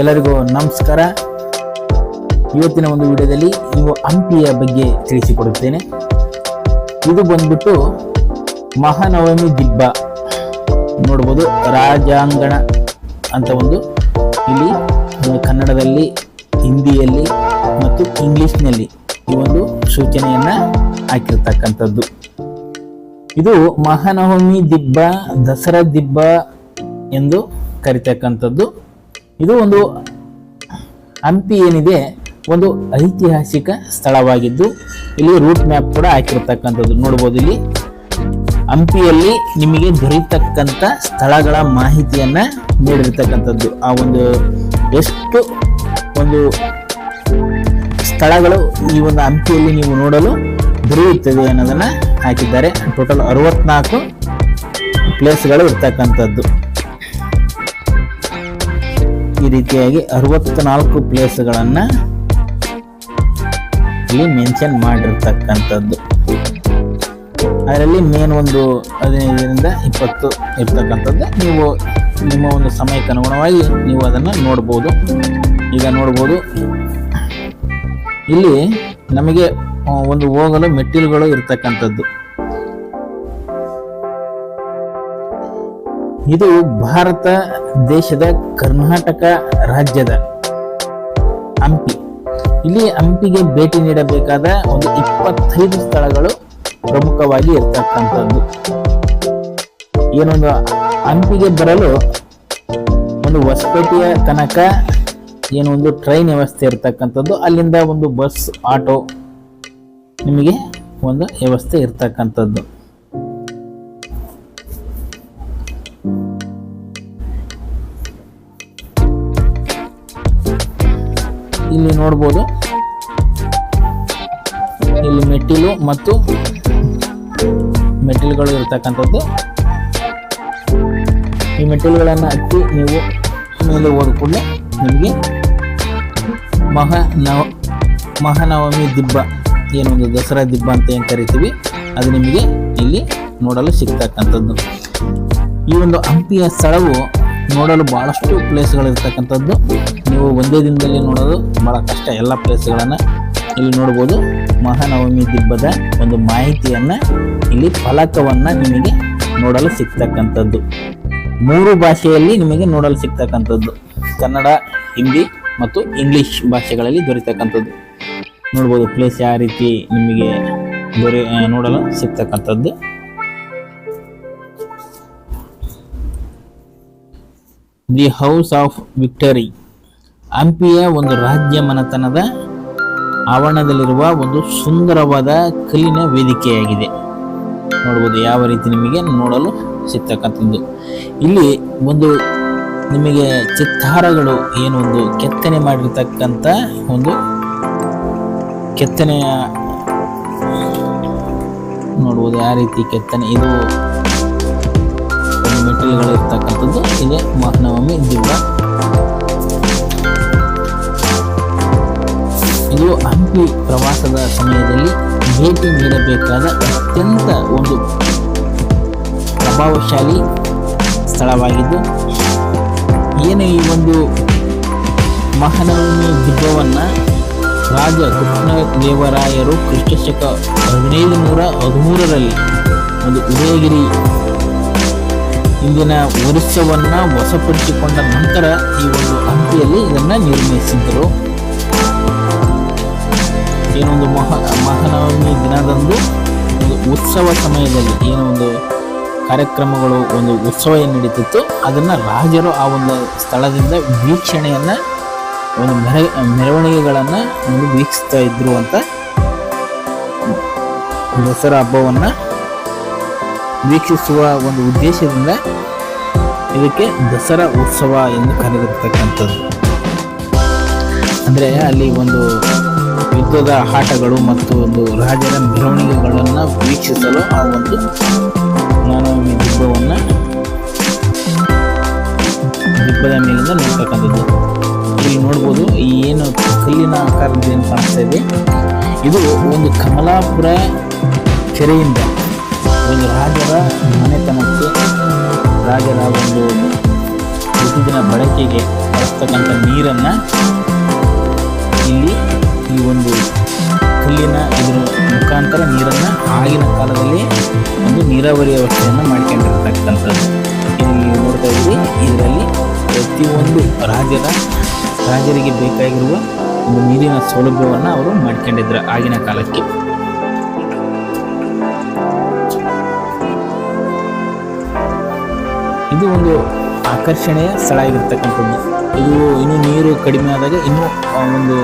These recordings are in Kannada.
ಎಲ್ಲರಿಗೂ ನಮಸ್ಕಾರ. ಇವತ್ತಿನ ಒಂದು ವಿಡಿಯೋದಲ್ಲಿ ನೀವು ಹಂಪಿಯ ಬಗ್ಗೆ ತಿಳಿಸಿಕೊಡುತ್ತೇನೆ. ಇದು ಬಂದ್ಬಿಟ್ಟು ಮಹಾನವಮಿ ದಿಬ್ಬ. ನೋಡ್ಬೋದು, ರಾಜಾಂಗಣ ಅಂತ ಒಂದು ಇಲ್ಲಿ ಕನ್ನಡದಲ್ಲಿ, ಹಿಂದಿಯಲ್ಲಿ ಮತ್ತು ಇಂಗ್ಲಿಷ್ನಲ್ಲಿ ಈ ಒಂದು ಸೂಚನೆಯನ್ನು ಹಾಕಿರ್ತಕ್ಕಂಥದ್ದು. ಇದು ಮಹಾನವಮಿ ದಿಬ್ಬ, ದಸರಾ ದಿಬ್ಬ ಎಂದು ಕರಿತಕ್ಕಂಥದ್ದು. ಇದು ಒಂದು ಹಂಪಿ ಏನಿದೆ, ಒಂದು ಐತಿಹಾಸಿಕ ಸ್ಥಳವಾಗಿದ್ದು, ಇಲ್ಲಿ ರೂಟ್ ಮ್ಯಾಪ್ ಕೂಡ ಹಾಕಿರ್ತಕ್ಕಂಥದ್ದು. ನೋಡ್ಬೋದು ಇಲ್ಲಿ. ಹಂಪಿಯಲ್ಲಿ ನಿಮಗೆ ದೊರೆಯತಕ್ಕಂಥ ಸ್ಥಳಗಳ ಮಾಹಿತಿಯನ್ನ ನೀಡಿರ್ತಕ್ಕಂಥದ್ದು. ಆ ಒಂದು ಎಷ್ಟು ಒಂದು ಸ್ಥಳಗಳು ಈ ಒಂದು ಹಂಪಿಯಲ್ಲಿ ನೀವು ನೋಡಲು ದೊರೆಯುತ್ತದೆ ಅನ್ನೋದನ್ನ ಹಾಕಿದ್ದಾರೆ. ಟೋಟಲ್ ಅರವತ್ನಾಲ್ಕು ಪ್ಲೇಸ್ಗಳು ಇರ್ತಕ್ಕಂಥದ್ದು. ಈ ರೀತಿಯಾಗಿ ಅರವತ್ನಾಲ್ಕು ಪ್ಲೇಸ್ಗಳನ್ನು ಇಲ್ಲಿ ಮೆನ್ಷನ್ ಮಾಡಿರ್ತಕ್ಕಂಥದ್ದು. ಅದರಲ್ಲಿ ಮೇನ್ ಒಂದು ಹದಿನೈದರಿಂದ ಇಪ್ಪತ್ತು ಇರ್ತಕ್ಕಂಥದ್ದು. ನೀವು ನಿಮ್ಮ ಒಂದು ಸಮಯಕ್ಕೆ ಅನುಗುಣವಾಗಿ ನೀವು ಅದನ್ನು ನೋಡ್ಬೋದು. ಈಗ ನೋಡ್ಬೋದು. ಇಲ್ಲಿ ನಮಗೆ ಒಂದು ಹೋಗಲು ಮೆಟ್ಟಿಲುಗಳು ಇರ್ತಕ್ಕಂಥದ್ದು. ಇದು ಭಾರತ ದೇಶದ ಕರ್ನಾಟಕ ರಾಜ್ಯದ ಹಂಪಿ. ಇಲ್ಲಿ ಹಂಪಿಗೆ ಭೇಟಿ ನೀಡಬೇಕಾದ ಒಂದು ಇಪ್ಪತ್ತೈದು ಸ್ಥಳಗಳು ಪ್ರಮುಖವಾಗಿ ಇರ್ತಕ್ಕಂಥದ್ದು. ಏನೊಂದು ಹಂಪಿಗೆ ಬರಲು ಒಂದು ಹೊಸಪೇಟೆಯ ತನಕ ಏನೊಂದು ಟ್ರೈನ್ ವ್ಯವಸ್ಥೆ ಇರ್ತಕ್ಕಂಥದ್ದು. ಅಲ್ಲಿಂದ ಒಂದು ಬಸ್, ಆಟೋ ನಿಮಗೆ ಒಂದು ವ್ಯವಸ್ಥೆ ಇರ್ತಕ್ಕಂಥದ್ದು. ಇಲ್ಲಿ ನೋಡ್ಬೋದು. ಇಲ್ಲಿ ಮೆಟ್ಟಿಲು ಮತ್ತು ಮೆಟ್ಟಿಲುಗಳು ಇರತಕ್ಕಂಥದ್ದು. ಈ ಮೆಟ್ಟಿಲುಗಳನ್ನು ಹತ್ತಿ ನೀವು ಮೇಲೆ ಹೋದ ಕೂಡಲೇ ನಿಮಗೆ ಮಹಾನವ ಮಹಾನವಮಿ ದಿಬ್ಬ ಏನೊಂದು ದಸರಾ ದಿಬ್ಬ ಅಂತ ಏನು ಕರಿತೀವಿ, ಅದು ನಿಮಗೆ ಇಲ್ಲಿ ನೋಡಲು ಸಿಗ್ತಕ್ಕಂಥದ್ದು. ಈ ಒಂದು ಹಂಪಿಯ ಸ್ಥಳವು ನೋಡಲು ಬಹಳಷ್ಟು ಪ್ಲೇಸ್ಗಳಿರ್ತಕ್ಕಂಥದ್ದು. ನೀವು ಒಂದೇ ದಿನದಲ್ಲಿ ನೋಡೋದು ಬಹಳ ಕಷ್ಟ ಎಲ್ಲ ಪ್ಲೇಸ್ಗಳನ್ನು ಇಲ್ಲಿ ನೋಡ್ಬೋದು ಮಹಾನವಮಿ ದಿಬ್ಬದ ಒಂದು ಮಾಹಿತಿಯನ್ನು ಇಲ್ಲಿ ಫಲಕವನ್ನು ನಿಮಗೆ ನೋಡಲು ಸಿಗ್ತಕ್ಕಂಥದ್ದು. ಮೂರು ಭಾಷೆಯಲ್ಲಿ ನಿಮಗೆ ನೋಡಲು ಸಿಗ್ತಕ್ಕಂಥದ್ದು. ಕನ್ನಡ, ಹಿಂದಿ ಮತ್ತು ಇಂಗ್ಲೀಷ್ ಭಾಷೆಗಳಲ್ಲಿ ದೊರೆತಕ್ಕಂಥದ್ದು. ನೋಡ್ಬೋದು ಪ್ಲೇಸ್ ಯಾವ ರೀತಿ ನಿಮಗೆ ದೊರೆ ನೋಡಲು ಸಿಗ್ತಕ್ಕಂಥದ್ದು. The house of victory. ಹಂಪಿಯ ಒಂದು ರಾಜ್ಯ ಮನೆತನದ ಆವರಣದಲ್ಲಿರುವ ಒಂದು ಸುಂದರವಾದ ಕಲ್ಲಿನ ವೇದಿಕೆಯಾಗಿದೆ. ನೋಡ್ಬೋದು ಯಾವ ರೀತಿ ನಿಮಗೆ ನೋಡಲು ಸಿಗ್ತಕ್ಕಂಥದ್ದು ಇಲ್ಲಿ ಒಂದು ನಿಮಗೆ ಚಿತ್ತಾರಗಳು ಏನು ಒಂದು ಕೆತ್ತನೆ ಮಾಡಿರ್ತಕ್ಕಂಥ ಒಂದು ಕೆತ್ತನೆಯ ನೋಡ್ಬೋದು ಯಾವ ರೀತಿ ಕೆತ್ತನೆ ಇದು ಮೆಟೀರಿಯಲ್ಗಳು ಇರ್ತಕ್ಕಂಥದ್ದು ಇದೆ ಮಹಾನವಮಿ ದಿಬ್ಬ ಇದು ಹಂಪಿ ಪ್ರವಾಸದ ಸಮಯದಲ್ಲಿ ಭೇಟಿ ನೀಡಬೇಕಾದ ಅತ್ಯಂತ ಒಂದು ಪ್ರಭಾವಶಾಲಿ ಸ್ಥಳವಾಗಿದ್ದು, ಏನು ಈ ಒಂದು ಮಹಾನವಮಿ ದಿಬ್ಬವನ್ನು ರಾಜ ಕೃಷ್ಣದೇವರಾಯರು, ಕ್ರಿಸ್ತಶಕ ಹದಿನೈದು ನೂರ ಹದಿಮೂರರಲ್ಲಿ ಒಂದು ಉದಯಗಿರಿ ಇಂದಿನ ವರ್ಷವನ್ನ ವಶಪಡಿಸಿಕೊಂಡ ನಂತರ ಈ ಒಂದು ಹಂಪಿಯಲ್ಲಿ ಇದನ್ನು ನಿರ್ಮಿಸಿದರು. ಏನೊಂದು ಮಹಾ, ಮಹಾನವಮಿ ದಿನದಂದು ಒಂದು ಉತ್ಸವ ಸಮಯದಲ್ಲಿ ಏನೋ ಒಂದು ಕಾರ್ಯಕ್ರಮಗಳು, ಒಂದು ಉತ್ಸವ ಏನು ನಡೀತಿತ್ತು. ಅದನ್ನು ರಾಜರು ಆ ಒಂದು ಸ್ಥಳದಿಂದ ವೀಕ್ಷಣೆಯನ್ನು, ಒಂದು ಮೆರ, ಮೆರವಣಿಗೆಗಳನ್ನು ಒಂದು ವೀಕ್ಷಿಸ್ತಾ ಇದ್ರು ಅಂತ ದಸರಾ ಹಬ್ಬವನ್ನ ವೀಕ್ಷಿಸುವ ಒಂದು ಉದ್ದೇಶದಿಂದ ಇದಕ್ಕೆ ದಸರಾ ಉತ್ಸವ ಎಂದು ಕರೆದಿರ್ತಕ್ಕಂಥದ್ದು ಅಂದರೆ ಅಲ್ಲಿ ಒಂದು ಯುದ್ಧದ ಆಟಗಳು ಮತ್ತು ಒಂದು ರಾಜರ ಮೆರವಣಿಗೆಗಳನ್ನು ವೀಕ್ಷಿಸಲು ಆ ಒಂದು ಮಾನವಮಿ ದಿಬ್ಬವನ್ನು ದಿಬ್ಬದ ಮೇಲಿಂದ ನೋಡ್ತಕ್ಕಂಥದ್ದು. ಇಲ್ಲಿ ನೋಡ್ಬೋದು ಈ ಏನು ಕಲ್ಲಿನ ಆಕಾರದ ಏನು ಕಾಣಿಸ್ತಾ ಇದೆ. ಇದು ಒಂದು ಕಮಲಾಪುರ ಕೆರೆಯಿಂದ ಒಂದು ರಾಜರ ಮನೆತನಕ್ಕೆ ರಾಜರ ಒಂದು ಪ್ರತಿದಿನ ಬಳಕೆಗೆ ಬಳಸ್ತಕ್ಕಂಥ ನೀರನ್ನು ಇಲ್ಲಿ ಈ ಒಂದು ಕಲ್ಲಿನ ಇದರ ಮುಖಾಂತರ ನೀರನ್ನು ಆಗಿನ ಕಾಲದಲ್ಲಿ ಒಂದು ನೀರಾವರಿ ವ್ಯವಸ್ಥೆಯನ್ನು ಮಾಡ್ಕೊಂಡಿರ್ತಕ್ಕಂಥದ್ದು. ಇಲ್ಲಿ ನೋಡ್ತಾ ಇದ್ದೀವಿ, ಇದರಲ್ಲಿ ಪ್ರತಿಯೊಂದು ರಾಜರ, ರಾಜರಿಗೆ ಬೇಕಾಗಿರುವ ಒಂದು ನೀರಿನ ಸೌಲಭ್ಯವನ್ನು ಅವರು ಮಾಡ್ಕೊಂಡಿದ್ರು ಆಗಿನ ಕಾಲಕ್ಕೆ. ಇದು ಒಂದು ಆಕರ್ಷಣೆಯ ಸ್ಥಳ ಆಗಿರ್ತಕ್ಕಂಥದ್ದು. ಇದು ಇನ್ನೂ ನೀರು ಕಡಿಮೆ ಆದಾಗ ಇನ್ನೂ ಒಂದು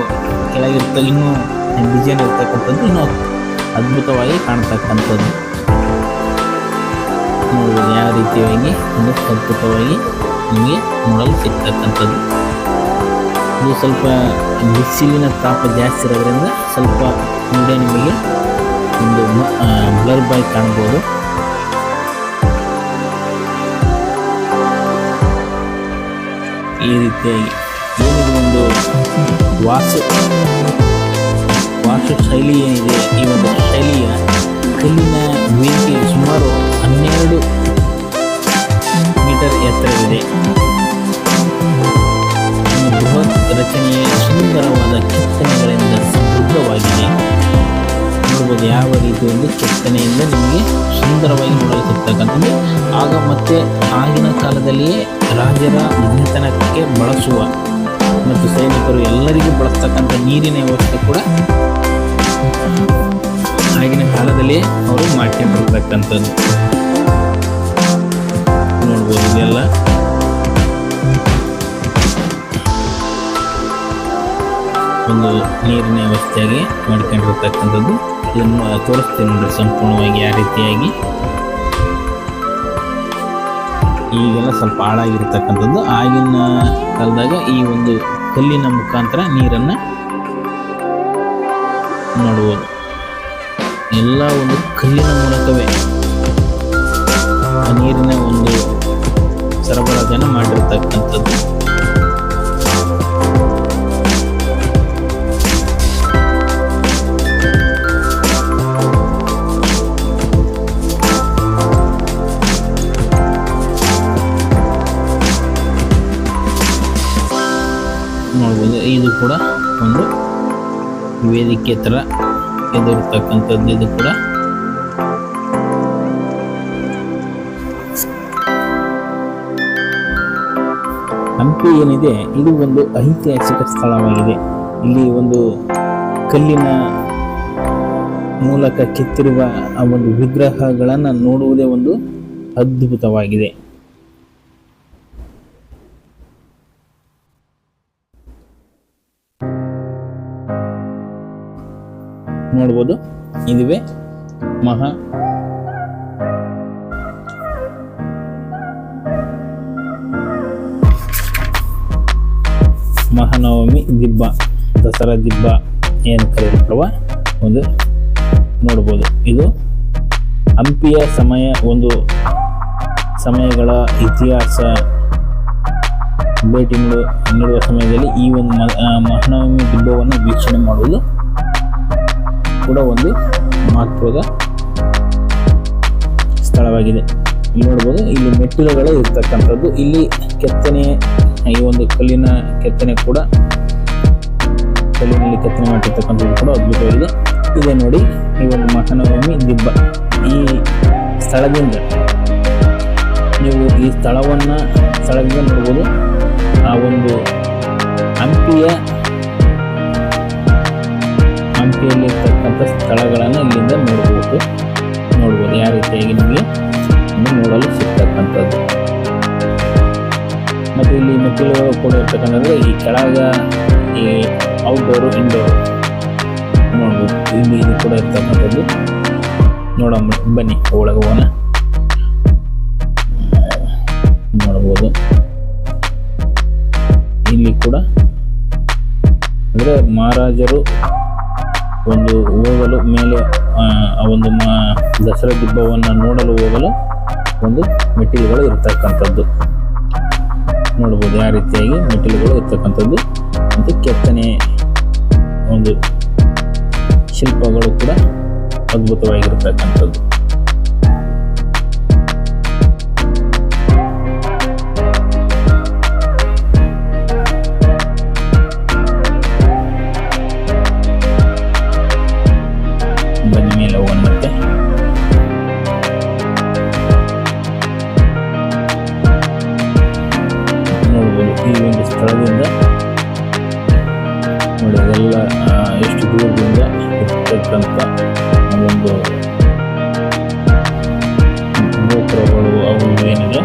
ಕೆಳಗಿರ್ತ, ಇನ್ನೂ ಡಿಸೈನ್ ಇರ್ತಕ್ಕಂಥದ್ದು ಇನ್ನೂ ಅದ್ಭುತವಾಗಿ ಕಾಣ್ತಕ್ಕಂಥದ್ದು. ನೋಡ್ಬೋದು ಯಾವ ರೀತಿಯಾಗಿ, ಒಂದು ಅದ್ಭುತವಾಗಿ ನಿಮಗೆ ನೋಡಲು ಸಿಗ್ತಕ್ಕಂಥದ್ದು. ಇದು ಸ್ವಲ್ಪ ಬಿಸಿಲಿನ ತಾಪ ಜಾಸ್ತಿ ಇರೋದ್ರಿಂದ ಸ್ವಲ್ಪ ನಿಮಗೆ ಒಂದು ಬ್ಲರ್ ಬಾಯ್ ಕಾಣ್ಬೋದು. ಈ ರೀತಿಯಾಗಿ ಏನಿದು ಒಂದು ವಾಸು ವಾಸು ಶೈಲಿ ಏನಿದೆ, ಈ ಒಂದು ಶೈಲಿಯ ಕಲ್ಲಿನ ವೇದಿಕೆ ಸುಮಾರು ಹನ್ನೆರಡು ಮೀಟರ್ ಎತ್ತರವಿದೆ. ಬೃಹತ್ ರಚನೆಯ ಸುಂದರವಾದ ಕೆತ್ತನೆಗಳಿಂದ ಸಮೃದ್ಧವಾಗಿದೆ. ನೋಡ್ಬೋದು ಯಾವ ರೀತಿ ಒಂದು ಕೆತ್ತನೆಯಿಂದ ನಿಮಗೆ ಸುಂದರವಾಗಿ ನೋಡಲು ಸಿಗ್ತಕ್ಕಂಥದ್ದು. ಆಗ ಮತ್ತೆ ಆಗಿನ ಕಾಲದಲ್ಲಿಯೇ ರಾಜರ ಮನೆತನಕ್ಕೆ ಬಳಸುವ ಮತ್ತು ಸೈನಿಕರು ಎಲ್ಲರಿಗೂ ಬಳಸ್ತಕ್ಕಂಥ ನೀರಿನ ವ್ಯವಸ್ಥೆ ಕೂಡ ಆಗಿನ ಕಾಲದಲ್ಲಿಯೇ ಅವರು ಮಾಡ್ಕೊಂಡಿರ್ತಕ್ಕಂಥದ್ದು ನೋಡ್ಬೋದು ಇದೆಲ್ಲ. ಒಂದು ನೀರಿನ ವ್ಯವಸ್ಥೆಯಾಗಿ ಮಾಡ್ಕೊಂಡಿರ್ತಕ್ಕಂಥದ್ದು. ಇದನ್ನು ತೋರಿಸ್ತೇನೆ ಸಂಪೂರ್ಣವಾಗಿ ಆ ರೀತಿಯಾಗಿ. ಈಗೆಲ್ಲ ಸ್ವಲ್ಪ ಹಾಳಾಗಿರ್ತಕ್ಕಂಥದ್ದು. ಆಗಿನ ಕಾಲದಾಗ ಈ ಒಂದು ಕಲ್ಲಿನ ಮುಖಾಂತರ ನೀರನ್ನು ನೋಡ್ಬೋದು. ಎಲ್ಲ ಒಂದು ಕಲ್ಲಿನ ಮೂಲಕವೇ ನೀರಿನ ಒಂದು ಸರಬರಾಜನ್ನು ಮಾಡಿರ್ತಕ್ಕಂಥದ್ದು. ವೇದಿಕೆ ಥರ ಎದುರ್ತಕ್ಕಂಥದ್ದು ಇದು ಕೂಡ. ಹಂಪಿ ಏನಿದೆ, ಇದು ಒಂದು ಐತಿಹಾಸಿಕ ಸ್ಥಳವಾಗಿದೆ. ಇಲ್ಲಿ ಒಂದು ಕಲ್ಲಿನ ಮೂಲಕ ಕೆತ್ತಿರುವ ಆ ಒಂದು ವಿಗ್ರಹಗಳನ್ನು ನೋಡುವುದೇ ಒಂದು ಅದ್ಭುತವಾಗಿದೆ. ನೋಡ್ಬೋದು ಇದುವೆ ಮಹಾ ಮಹಾನವಮಿ ದಿಬ್ಬ, ದಸರಾ ದಿಬ್ಬ ಏನು ಕರೆಯಲ್ಪಡುವ? ಒಂದು ನೋಡ್ಬೋದು. ಇದು ಹಂಪಿಯ ಸಮಯ, ಒಂದು ಸಮಯಗಳ ಇತಿಹಾಸ. ಭೇಟಿ ನೀಡುವ ಸಮಯದಲ್ಲಿ ಈ ಒಂದು ಮಹಾನವಮಿ ದಿಬ್ಬವನ್ನು ವೀಕ್ಷಣೆ ಮಾಡುವುದು ಕೂಡ ಒಂದು ಮಹತ್ವದ ಸ್ಥಳವಾಗಿದೆ. ಇಲ್ಲಿ ನೋಡ್ಬೋದು, ಇಲ್ಲಿ ಮೆಟ್ಟಿಲುಗಳು ಇರ್ತಕ್ಕಂಥದ್ದು. ಇಲ್ಲಿ ಕೆತ್ತನೆ, ಈ ಒಂದು ಕಲ್ಲಿನ ಕೆತ್ತನೆ ಕೂಡ, ಕಲ್ಲಿನಲ್ಲಿ ಕೆತ್ತನೆ ಮಾಡಿರ್ತಕ್ಕಂಥದ್ದು ಕೂಡ ಅದ್ಭುತವಾಗಿದೆ. ಇದೆ ನೋಡಿ, ಈ ಒಂದು ಮಹಾನವಮಿ ದಿಬ್ಬ. ಈ ಸ್ಥಳದಿಂದ ನೀವು ಈ ಸ್ಥಳವನ್ನು, ಸ್ಥಳದಿಂದ ನೋಡ್ಬೋದು, ಆ ಒಂದು ಹಂಪಿಯ ಹಂಪಿಯಲ್ಲಿರ್ತಕ್ಕಂಥ ಸ್ಥಳಗಳನ್ನು ಇಲ್ಲಿಂದ ನೋಡ್ಬೋದು. ನೋಡ್ಬೋದು ಯಾವ ರೀತಿಯಾಗಿ ನಿಮಗೆ ನೋಡಲು ಸಿಗ್ತಕ್ಕಂಥದ್ದು. ಮತ್ತು ಇಲ್ಲಿ ಮೆಟ್ಟಿಲುಗಳು ಕೂಡ ಇರ್ತಕ್ಕಂಥದ್ದು ಈ ಕೆಳಗ ಈ ಔಟ್ಡೋರು ಇಂಡೋರು ನೋಡ್ಬೋದು. ಇಲ್ಲಿ ಇದು ಕೂಡ ಇರ್ತಕ್ಕಂಥದ್ದು. ನೋಡಮ್ಮ ಬನ್ನಿ ಒಳಗೆ ಹೋಗೋಣ ನೋಡ್ಬೋದು. ಇಲ್ಲಿ ಕೂಡ ಅಂದರೆ ಮಹಾರಾಜರು ಒಂದು ಹೋಗಲು ಮೇಲೆ ಆ, ಒಂದು ದಸರಾ ದಿಬ್ಬವನ್ನು ನೋಡಲು ಹೋಗಲು ಒಂದು ಮೆಟ್ಟಿಲುಗಳು ಇರ್ತಕ್ಕಂಥದ್ದು. ನೋಡ್ಬೋದು ಯಾವ ರೀತಿಯಾಗಿ ಮೆಟ್ಟಿಲುಗಳು ಇರ್ತಕ್ಕಂಥದ್ದು. ಮತ್ತು ಕೆತ್ತನೆ ಒಂದು ಶಿಲ್ಪಗಳು ಕೂಡ ಅದ್ಭುತವಾಗಿರ್ತಕ್ಕಂಥದ್ದು. ಈ ಒಂದು ಸ್ಥಳದಿಂದ ನೋಡಿ ಅದೆಲ್ಲ ಎಷ್ಟು ದೂರದಿಂದ ಇರ್ತಕ್ಕಂಥ ಒಂದು ಗೋಪುರಗಳು ಅವು ಏನಿದೆ,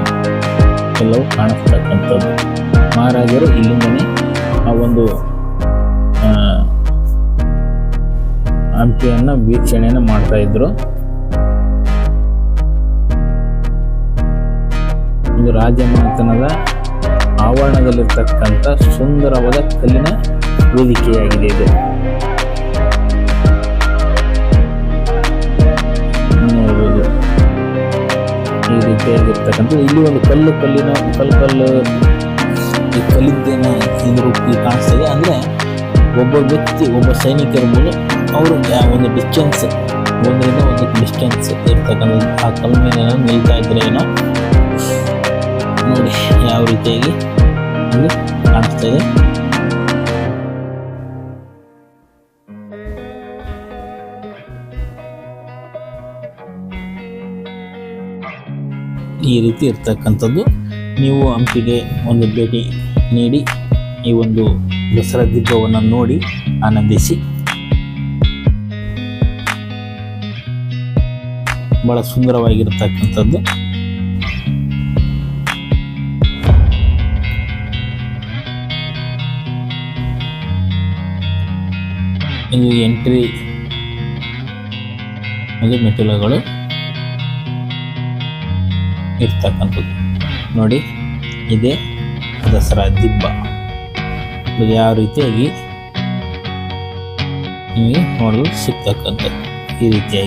ಎಲ್ಲವೂ ಕಾಣಿಸ್ತಕ್ಕಂಥದ್ದು. ಮಹಾರಾಜರು ಇಲ್ಲಿಂದನೇ ಆ ಒಂದು ಹಂಪಿಯನ್ನು ವೀಕ್ಷಣೆಯನ್ನು ಮಾಡ್ತಾ ಇದ್ರು. ಇದು ರಾಜಮನೆತನದ ಆವರಣದಲ್ಲಿರ್ತಕ್ಕಂಥ ಸುಂದರವಾದ ಕಲ್ಲಿನ ವೇದಿಕೆಯಾಗಿದೆ ಇದು. ನೋಡ್ಬೋದು. ಈ ರೀತಿಯಾಗಿರ್ತಕ್ಕಂಥ ಇಲ್ಲಿ ಒಂದು ಕಲ್ಲು, ಕಲ್ಲಿನ ಕಲ್ಲು ಕಲ್ಲು ಈ ಕಲ್ಲಿದ್ದೇನ ಇದ್ರ ಈ ಕಾಣಿಸ್ತದೆ. ಅಂದರೆ ಒಬ್ಬ ವ್ಯಕ್ತಿ, ಒಬ್ಬ ಸೈನಿಕರ ಮೂಲ ಅವರು ಒಂದು ಡಿಸ್ಟೆನ್ಸ್ ಒಂದರಿಂದ ಒಂದು ಡಿಸ್ಟೆನ್ಸ್ ಇರ್ತಕ್ಕಂಥ ಆ ಕಲ್ಲು ಮೇಲೆ ನಿಲ್ತಾ ಇದ್ರೆ ಏನೋ? ನೋಡಿ, ಯಾವ ರೀತಿಯಾಗಿ ಇಲ್ಲಿ ಕಾಣಿಸ್ತಾ ಇದೆ ಈ ರೀತಿ ಇರ್ತಕ್ಕಂಥದ್ದು. ನೀವು ಹಂಪಿಗೆ ಒಂದು ಭೇಟಿ ನೀಡಿ, ಈ ಒಂದು ದಸರಾ ದಿಬ್ಬವನ್ನು ನೋಡಿ ಆನಂದಿಸಿ. ಬಹಳ ಸುಂದರವಾಗಿರ್ತಕ್ಕಂಥದ್ದು. ಇದು ಎಂಟ್ರಿ ಅದು ಮೆಟ್ಟಿಲುಗಳು ಇರ್ತಕ್ಕಂಥದ್ದು. ನೋಡಿ, ಇದೆ ದಸರಾ ದಿಬ್ಬ. ಇದು ಯಾವ ರೀತಿಯಾಗಿ ನಿಮಗೆ ನೋಡಲು ಸಿಗ್ತಕ್ಕಂಥದ್ದು. ಈ ರೀತಿಯಾಗಿ.